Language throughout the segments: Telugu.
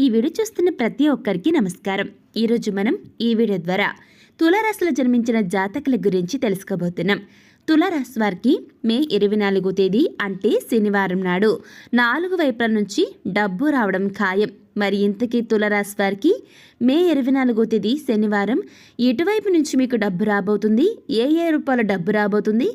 ఈ వీడియో చూస్తున్న ప్రతి ఒక్కరికి నమస్కారం. ఈరోజు మనం ఈ వీడియో ద్వారా తులారాశిలో జన్మించిన జాతకుల గురించి తెలుసుకోబోతున్నాం. తులారాశి వారికి మే ఇరవై నాలుగో తేదీ అంటే శనివారం నాడు నాలుగు వైపుల నుంచి డబ్బు రావడం ఖాయం. మరి ఇంతకీ తులరాశి వారికి మే ఇరవై నాలుగో తేదీ శనివారం. ఎటువైపు నుంచి మీకు డబ్బు రాబోతుంది? ఏ ఏ రూపాయల డబ్బు రాబోతుంది?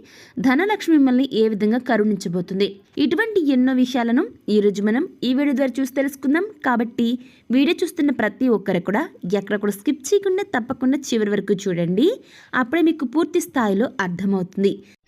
ధనలక్ష్మి మిమ్మల్ని ఏ విధంగా కరుణించబోతుంది? ఇటువంటి ఎన్నో విషయాలను ఈరోజు మనం ఈ వీడియో ద్వారా చూసి తెలుసుకుందాం. కాబట్టి వీడియో చూస్తున్న ప్రతి ఒక్కరు కూడా ఎక్కడ కూడా స్కిప్ చేయకుండా తప్పకుండా చివరి వరకు చూడండి. అప్పుడే మీకు పూర్తి స్థాయిలో అర్థమవుతుంది.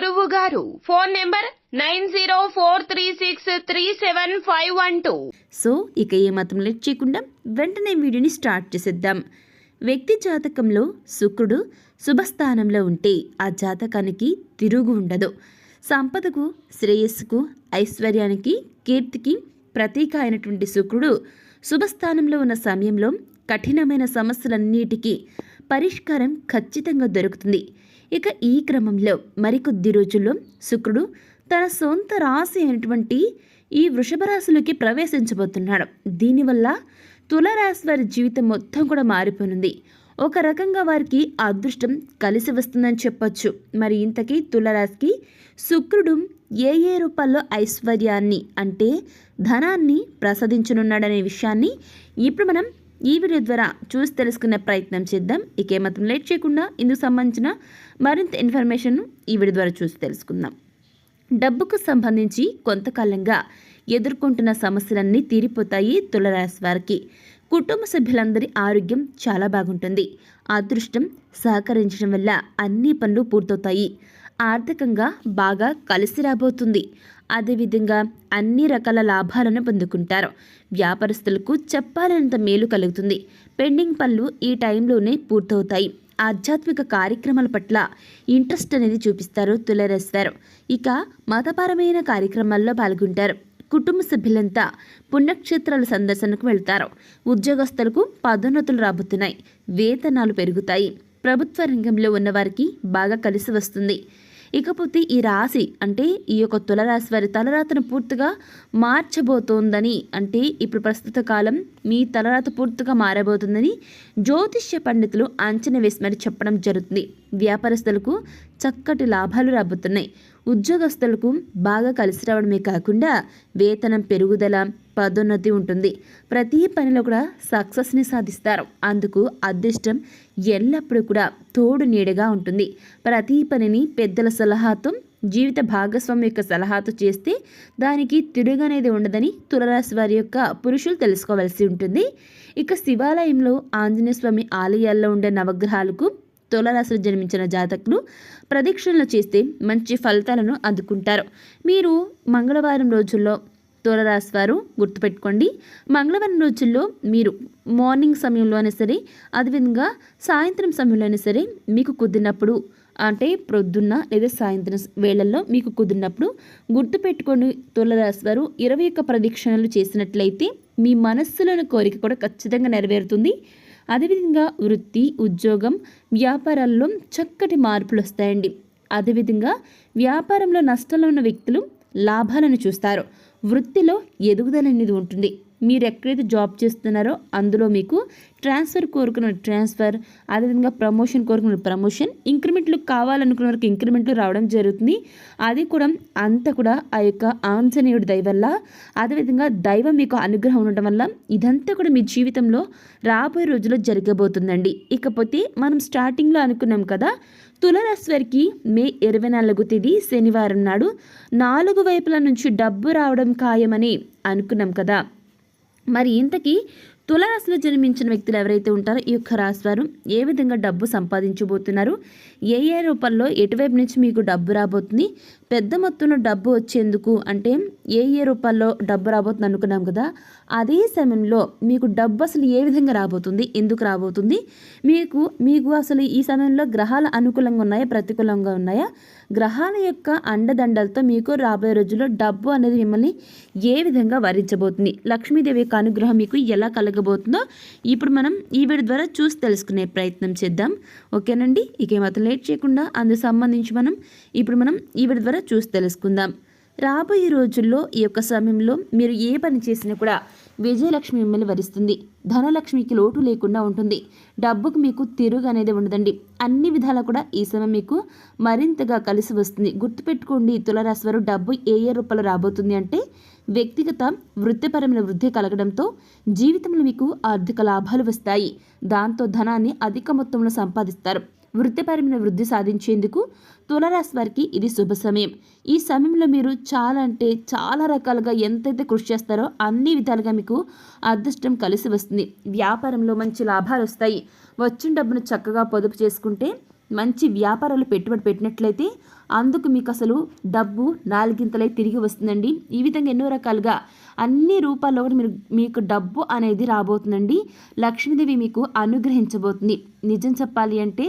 గురువు గారు. Phone number nine zero four three six three seven five one two. So ఇక ఏ మాత్రం లేట్ చేయకుండా వెంటనే వీడియోని స్టార్ట్ చేసేద్దాం. వ్యక్తి జాతకంలో శుక్రుడు శుభస్థానంలో ఉంటే ఆ జాతకానికి తిరుగు ఉండదు. సంపదకు శ్రేయస్సుకు ఐశ్వర్యానికి కీర్తికి ప్రతీక అయినటువంటి శుక్రుడు శుభస్థానంలో ఉన్న సమయంలో కఠినమైన సమస్యలన్నిటికీ పరిష్కారం ఖచ్చితంగా దొరుకుతుంది. ఇక ఈ క్రమంలో మరికొద్ది రోజుల్లో శుక్రుడు తన సొంత రాశి అయినటువంటి ఈ వృషభ రాశిలోకి ప్రవేశించబోతున్నాడు. దీనివల్ల తులరాశి వారి జీవితం మొత్తం కూడా మారిపోనుంది. ఒక రకంగా వారికి అదృష్టం కలిసి వస్తుందని చెప్పొచ్చు. మరి ఇంతకీ తులరాశికి శుక్రుడు ఏ ఏ రూపాల్లో ఐశ్వర్యాన్ని అంటే ధనాన్ని ప్రసాదించనున్నాడనే విషయాన్ని ఇప్పుడు మనం ఈ వీడియో ద్వారా చూసి తెలుసుకునే ప్రయత్నం చేద్దాం. ఇక ఏమాత్రం లేట్ చేయకుండా ఇందుకు సంబంధించిన మరింత ఇన్ఫర్మేషన్ ఈ వీడియో ద్వారా చూసి తెలుసుకుందాం. డబ్బుకు సంబంధించి కొంతకాలంగా ఎదుర్కొంటున్న సమస్యలన్నీ తీరిపోతాయి తులరాశి వారికి. కుటుంబ సభ్యులందరి ఆరోగ్యం చాలా బాగుంటుంది. అదృష్టం సహకరించడం వల్ల అన్ని పనులు పూర్తవుతాయి. ఆర్థికంగా బాగా కలిసి రాబోతుంది. అదేవిధంగా అన్ని రకాల లాభాలను పొందుకుంటారు. వ్యాపారస్తులకు చెప్పాలనంత మేలు కలుగుతుంది. పెండింగ్ పనులు ఈ టైంలోనే పూర్తవుతాయి. ఆధ్యాత్మిక కార్యక్రమాల పట్ల ఇంట్రెస్ట్ అనేది చూపిస్తారు తులరేస్తారు ఇక మతపరమైన కార్యక్రమాల్లో పాల్గొంటారు. కుటుంబ సభ్యులంతా పుణ్యక్షేత్రాల సందర్శనకు వెళ్తారు. ఉద్యోగస్తులకు పదోన్నతులు రాబోతున్నాయి. వేతనాలు పెరుగుతాయి. ప్రభుత్వ రంగంలో ఉన్నవారికి బాగా కలిసి వస్తుంది. ఇకపోతే ఈ రాశి అంటే ఈ యొక్క తులరాశి వారి తలరాతను పూర్తిగా మార్చబోతోందని అంటే ఇప్పుడు ప్రస్తుత కాలం మీ తలరాత పూర్తిగా మారబోతుందని జ్యోతిష్య పండితులు అంచనా వేసి మరి చెప్పడం జరుగుతుంది. వ్యాపారస్తులకు చక్కటి లాభాలు రాబోతున్నాయి. ఉద్యోగస్తులకు బాగా కలిసి రావడమే కాకుండా వేతనం పెరుగుదల పదోన్నతి ఉంటుంది. ప్రతి పనిలో కూడా సక్సెస్ని సాధిస్తారు. అందుకు అదృష్టం ఎల్లప్పుడూ కూడా తోడు నీడగా ఉంటుంది. ప్రతి పనిని పెద్దల సలహాతో జీవిత భాగస్వామి యొక్క సలహాతో చేస్తే దానికి తిరుగనేది ఉండదని తులరాశి వారి యొక్క పురుషులు తెలుసుకోవాల్సి ఉంటుంది. ఇక శివాలయంలో ఆంజనేయ స్వామి ఆలయాల్లో ఉండే నవగ్రహాలకు తులరాశిలో జన్మించిన జాతకులు ప్రదక్షిణలు చేస్తే మంచి ఫలితాలను అందుకుంటారు. మీరు మంగళవారం రోజుల్లో తులరాశి వారు గుర్తుపెట్టుకోండి. మంగళవారం రోజుల్లో మీరు మార్నింగ్ సమయంలో అయినా సరే అదేవిధంగా సాయంత్రం సమయంలో అయినా సరే మీకు కుదిరినప్పుడు అంటే ప్రొద్దున్న లేదా సాయంత్రం వేళల్లో మీకు కుదిరినప్పుడు గుర్తుపెట్టుకొని తులరాశి వారు ఇరవై ఒక్క ప్రదక్షిణలు చేసినట్లయితే మీ మనస్సులోని కోరిక కూడా ఖచ్చితంగా నెరవేరుతుంది. అదేవిధంగా వృత్తి ఉద్యోగం వ్యాపారాల్లో చక్కటి మార్పులు వస్తాయండి. అదేవిధంగా వ్యాపారంలో నష్టంలో ఉన్న వ్యక్తులు లాభాలను చూస్తారు. వృత్తిలో ఎదుగుదల అనేది ఉంటుంది. మీరు ఎక్కడైతే జాబ్ చేస్తున్నారో అందులో మీకు ట్రాన్స్ఫర్ కోరుకున్న ట్రాన్స్ఫర్ అదేవిధంగా ప్రమోషన్ కోరుకున్న ప్రమోషన్ ఇంక్రిమెంట్లు కావాలనుకున్న వరకు ఇంక్రిమెంట్లు రావడం జరుగుతుంది. అది కూడా అంతా కూడా ఆ యొక్క ఆంజనేయుడి దయ వల్ల అదేవిధంగా దైవం మీకు అనుగ్రహం ఉండటం వల్ల ఇదంతా కూడా మీ జీవితంలో రాబోయే రోజుల్లో జరగబోతుందండి. ఇకపోతే మనం స్టార్టింగ్లో అనుకున్నాం కదా తులరాశి వారికి మే ఇరవై నాలుగు తేదీ శనివారం నాడు నాలుగు వైపుల నుంచి డబ్బు రావడం ఖాయమని అనుకున్నాం కదా. మరి ఇంతకీ తులరాశిలో జన్మించిన వ్యక్తులు ఎవరైతే ఉంటారో ఈ యొక్క రాశివారు ఏ విధంగా డబ్బు సంపాదించబోతున్నారు? ఏ ఏ రూపంలో ఎటువైపు నుంచి మీకు డబ్బు రాబోతుంది? పెద్ద మొత్తంలో డబ్బు వచ్చేందుకు అంటే ఏ ఏ రూపాల్లో డబ్బు రాబోతుంది అనుకున్నాం కదా అదే సమయంలో మీకు డబ్బు అసలు ఏ విధంగా రాబోతుంది? ఎందుకు రాబోతుంది? మీకు మీకు అసలు ఈ సమయంలో గ్రహాలు అనుకూలంగా ఉన్నాయా? ప్రతికూలంగా ఉన్నాయా? గ్రహాల యొక్క అండదండలతో మీకు రాబోయే రోజుల్లో డబ్బు అనేది మిమ్మల్ని ఏ విధంగా వరించబోతుంది? లక్ష్మీదేవి యొక్క అనుగ్రహం మీకు ఎలా జరగబోతుందో ఇప్పుడు మనం ఈ వీడియో ద్వారా చూసి తెలుసుకునే ప్రయత్నం చేద్దాం. ఓకేనండి? ఇక ఏమాత్రం లేట్ చేయకుండా అందుకు సంబంధించి మనం ఇప్పుడు మనం ఈ వీడియో ద్వారా చూసి తెలుసుకుందాం. రాబోయే రోజుల్లో ఈ యొక్క సమయంలో మీరు ఏ పని చేసినా కూడా విజయలక్ష్మి మిమ్మల్ని వరిస్తుంది. ధనలక్ష్మికి లోటు లేకుండా ఉంటుంది. డబ్బుకు మీకు తిరుగు అనేది ఉండదండి. అన్ని విధాలా కూడా ఈ సమయం మీకు మరింతగా కలిసి వస్తుంది. గుర్తుపెట్టుకోండి తులరాశివారు డబ్బు ఏ ఏ రూపాయలు రాబోతుంది అంటే వ్యక్తిగత వృత్తిపరమైన వృద్ధి కలగడంతో జీవితంలో మీకు ఆర్థిక లాభాలు వస్తాయి. దాంతో ధనాన్ని అధిక మొత్తంలో సంపాదిస్తారు. వృత్తిపరమైన వృద్ధి సాధించేందుకు తులరాశి వారికి ఇది శుభ సమయం. ఈ సమయంలో మీరు చాలా అంటే చాలా రకాలుగా ఎంతైతే కృషి చేస్తారో అన్ని విధాలుగా మీకు అదృష్టం కలిసి వస్తుంది. వ్యాపారంలో మంచి లాభాలు వస్తాయి. వచ్చిన డబ్బును చక్కగా పొదుపు చేసుకుంటే మంచి వ్యాపారాలు పెట్టుబడి పెట్టినట్లయితే అందుకు మీకు అసలు డబ్బు నాలుగింతలై తిరిగి వస్తుందండి. ఈ విధంగా ఎన్నో రకాలుగా అన్ని రూపాల్లో కూడా మీరు మీకు డబ్బు అనేది రాబోతుందండి. లక్ష్మీదేవి మీకు అనుగ్రహించబోతుంది. నిజం చెప్పాలి అంటే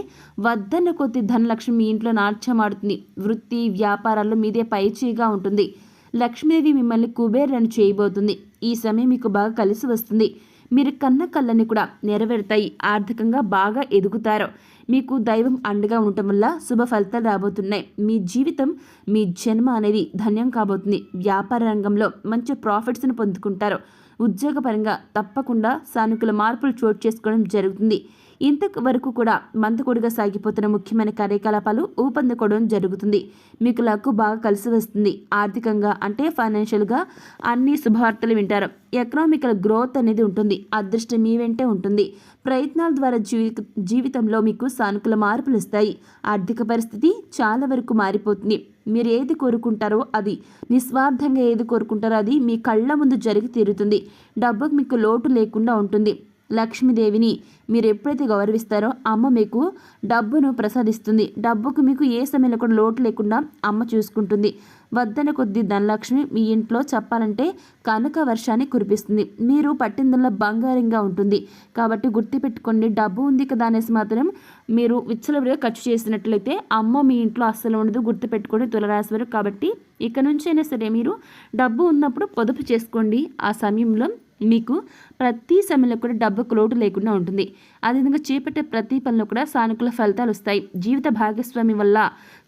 వద్దన్న కొద్ది ధనలక్ష్మి మీ ఇంట్లో నాట్యమాడుతుంది వృత్తి వ్యాపారాల్లో మీదే పైచేయిగా ఉంటుంది. లక్ష్మీదేవి మిమ్మల్ని కుబేరను చేయబోతుంది. ఈ సమయం మీకు బాగా కలిసి వస్తుంది. మీరు కన్న కళ్ళని కూడా నెరవేరుతాయి. ఆర్థికంగా బాగా ఎదుగుతారు. మీకు దైవం అండగా ఉండటం వల్ల శుభ ఫలితాలు రాబోతున్నాయి. మీ జీవితం మీ జన్మ అనేది ధన్యం కాబోతుంది. వ్యాపార రంగంలో మంచి ప్రాఫిట్స్ను పొందుకుంటారు. ఉద్యోగపరంగా తప్పకుండా సానుకూల మార్పులు చోటు చేసుకోవడం జరుగుతుంది. ఇంతవరకు కూడా మంతకుడిగా సాగిపోతున్న ముఖ్యమైన కార్యకలాపాలు ఊపందుకోవడం జరుగుతుంది. మీకు లక్కు బాగా కలిసి వస్తుంది. ఆర్థికంగా అంటే ఫైనాన్షియల్గా అన్ని శుభవార్తలు వింటారు. ఎకనామికల్ గ్రోత్ అనేది ఉంటుంది. అదృష్టం మీ వెంటే ఉంటుంది. ప్రయత్నాల ద్వారా జీవి జీవితంలో మీకు సానుకూల మార్పులు వస్తాయి. ఆర్థిక పరిస్థితి చాలా వరకు మారిపోతుంది. మీరు ఏది కోరుకుంటారో అది నిస్వార్థంగా ఏది కోరుకుంటారో అది మీ కళ్ళ ముందు జరిగి తీరుతుంది. డబ్బుకు మీకు లోటు లేకుండా ఉంటుంది. లక్ష్మీదేవిని మీరు ఎప్పుడైతే గౌరవిస్తారో అమ్మ మీకు డబ్బును ప్రసాదిస్తుంది. డబ్బుకు మీకు ఏ సమయంలో కూడా లోటు లేకుండా అమ్మ చూసుకుంటుంది. వద్దన కొద్ది ధనలక్ష్మి మీ ఇంట్లో చెప్పాలంటే కనక వర్షాన్ని కురిపిస్తుంది. మీరు పట్టిందల్లా బంగారంగా ఉంటుంది. కాబట్టి గుర్తుపెట్టుకోండి డబ్బు ఉంది కదా అనేసి మాత్రం మీరు విచ్చలవిడిగా ఖర్చు చేసినట్లయితే అమ్మ మీ ఇంట్లో అస్సలు ఉండదు. గుర్తుపెట్టుకోండి తులరాశి వారు. కాబట్టి ఇక నుంచి అయినా సరే మీరు డబ్బు ఉన్నప్పుడు పొదుపు చేసుకోండి. ఆ సమయంలో మీకు ప్రతి సమయంలో కూడా డబ్బుకు లోటు లేకుండా ఉంటుంది. అదేవిధంగా చేపట్టే ప్రతి పనిలో కూడా సానుకూల ఫలితాలు వస్తాయి. జీవిత భాగస్వామి వల్ల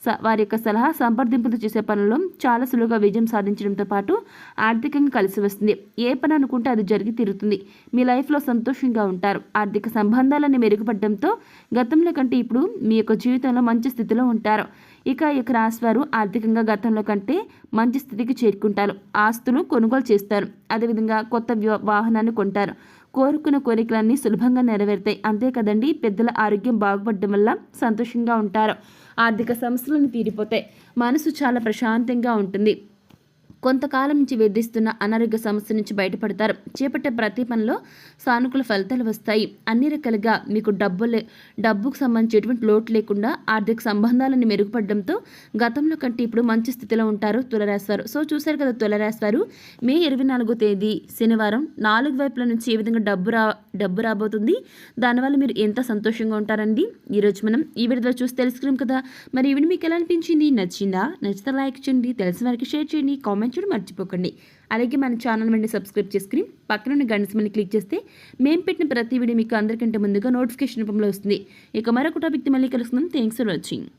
వారి యొక్క సలహా సంప్రదింపులు చేసే పనుల్లో చాలా సులువుగా విజయం సాధించడంతో పాటు ఆర్థికంగా కలిసి వస్తుంది. ఏ పని అనుకుంటే అది జరిగి తీరుతుంది. మీ లైఫ్లో సంతోషంగా ఉంటారు. ఆర్థిక సంబంధాలన్నీ మెరుగుపడడంతో గతంలో కంటే ఇప్పుడు మీ యొక్క జీవితంలో మంచి స్థితిలో ఉంటారు. ఇక ఈ యొక్క రాశివారు ఆర్థికంగా గతంలో కంటే మంచి స్థితికి చేరుకుంటారు. ఆస్తులు కొనుగోలు చేస్తారు. అదేవిధంగా కొత్త వ్య- వాహనాన్ని కొంటారు. కోరుకున్న కోరికలన్నీ సులభంగా నెరవేరుతాయి. అంతే కదండి? పెద్దల ఆరోగ్యం బాగుపడడం వల్ల సంతోషంగా ఉంటారు. ఆర్థిక సమస్యలను తీరిపోతాయి. మనసు చాలా ప్రశాంతంగా ఉంటుంది. కొంతకాలం నుంచి వేధిస్తున్న అనారోగ్య సమస్య నుంచి బయటపడతారు. చేపట్టే ప్రతి పనిలో సానుకూల ఫలితాలు వస్తాయి. అన్ని రకాలుగా మీకు డబ్బు లే డబ్బుకు సంబంధించి ఎటువంటి లోటు లేకుండా ఆర్థిక సంబంధాలను మెరుగుపడడంతో గతంలో కంటే ఇప్పుడు మంచి స్థితిలో ఉంటారు తులరాశివారు సో చూశారు కదా తులరాశివారు మే ఇరవై నాలుగో తేదీ శనివారం నాలుగు వైపుల నుంచి ఏ విధంగా డబ్బు రా డబ్బు రాబోతుంది దానివల్ల మీరు ఎంత సంతోషంగా ఉంటారండి? ఈరోజు మనం ఈ వీడియోలో చూసి తెలుసుకున్నాం కదా. మరి ఈవిడ మీకు ఎలా అనిపించింది? నచ్చిందా? నచ్చితే లైక్ చేయండి తెలిసిన వారికి షేర్ చేయండి కామెంట్ చేయడం మర్చిపోకండి. అలాగే మన ఛానల్ వెంటనే సబ్స్క్రైబ్ చేసుకుని పక్కన గంటస్మని క్లిక్ చేస్తే మేము పెట్టిన ప్రతి వీడియో మీకు అందరికంటే ముందుగా నోటిఫికేషన్ రూపంలో వస్తుంది. ఇక మరొక టాపిక్తో మళ్ళీ కలుస్తున్నాం థ్యాంక్స్ ఫర్ వాచింగ్